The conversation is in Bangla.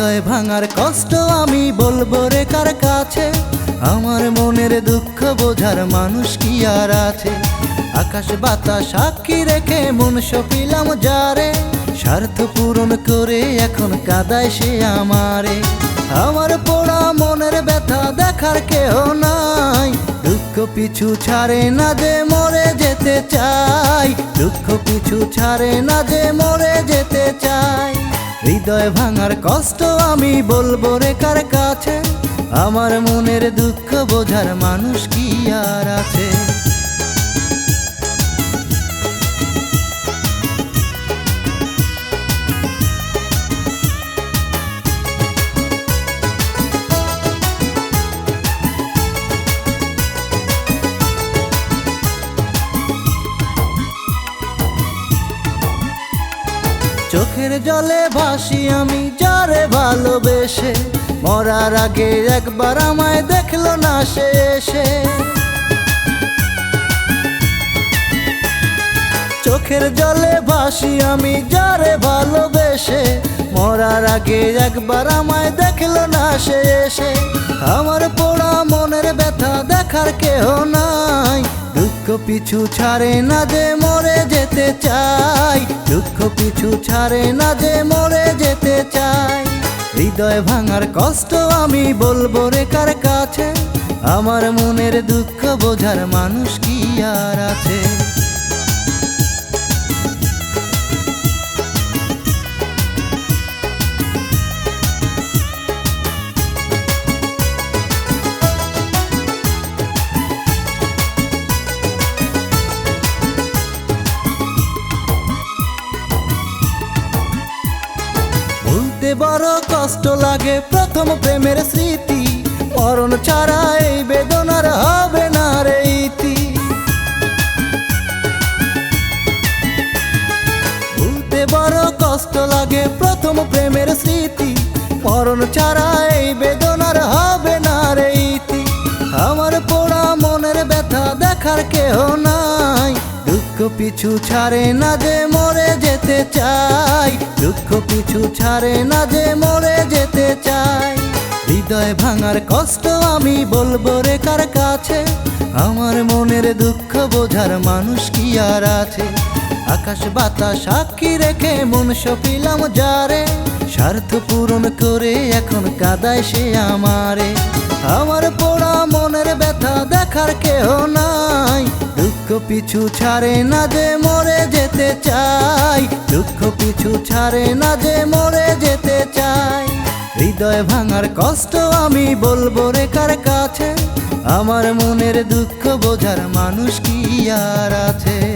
হৃদয় ভাঙার কষ্ট আমি বলব রে কার কাছে? আমার মনের দুঃখ বোঝার মানুষ কি আর আছে? আকাশ বাতাস সাক্ষী রেখে মন সপিলাম যারে? স্বার্থ পূরণ করে এখন কাদায় সে আমারে। আমার পোড়া মনের ব্যথা দেখার কেহ নাই। দুঃখ পিছু ছাড়ে না যে মরে যেতে চাই। দুঃখ পিছু ছাড়ে না যে মরে যেতে চাই। হৃদয় ভাঙার কষ্ট আমি বলব রে কার কাছে? আমার মনের দুঃখ বোঝার মানুষ কি আর আছে? চোখের জলে ভাসি আমি, যারে ভালোবেসে। মরার আগে একবার আমায় দেখল না সে এসে। চোখের জলে ভাসি আমি, যারে ভালোবেসে। মরার আগে একবার আমায় দেখল না সে এসে। আমার পোড়া মনের ব্যথা দেখার কেহ নাই। দুঃখ পিছু ছাড়ে না যে মরে যেতে চাই দুঃখ পিছু ছাড়ে না যে মরে যেতে চাই হৃদয় ভাঙার কষ্ট আমি বলব রে কার কাছে? আমার মনের দুঃখ বোঝার মানুষ কি আর আছে? বড় কষ্ট লাগে প্রথম প্রেমের স্মৃতি। মরণ ছাড়া এই বেদনার হবে না রে ইতি। ভুলতে বড় কষ্ট লাগে প্রথম প্রেমের স্মৃতি। মরণ ছাড়া এই বেদনার হবে না রে ইতি। আমার পোড়া মনের ব্যথা দেখার কেহ নাই। দুঃখ পিছু ছাড়ে না যে মরে যেতে চাই, দুঃখ পিছু ছাড়ে না যে মরে যেতে চাই। হৃদয় ভাঙার কষ্ট আমি বলব রে কার কাছে? আমার মনের দুঃখ বোঝার মানুষ কি আর আছে? আকাশ বাতাস সাক্ষী রেখে মন সপিলাম যারে? স্বার্থ পূরণ করে এখন কাদায় সে আমারে। আমার পোড়া মনের ব্যথা দেখার কেহ নাই। পিছু ছাড়ে না যে মরে যেতে চাই। দুঃখ পিছু ছাড়ে না যে মরে যেতে চাই। হৃদয় ভাঙার কষ্ট আমি বলব রে কার কাছে? আমার মনের দুঃখ বোঝার মানুষ কি আর আছে?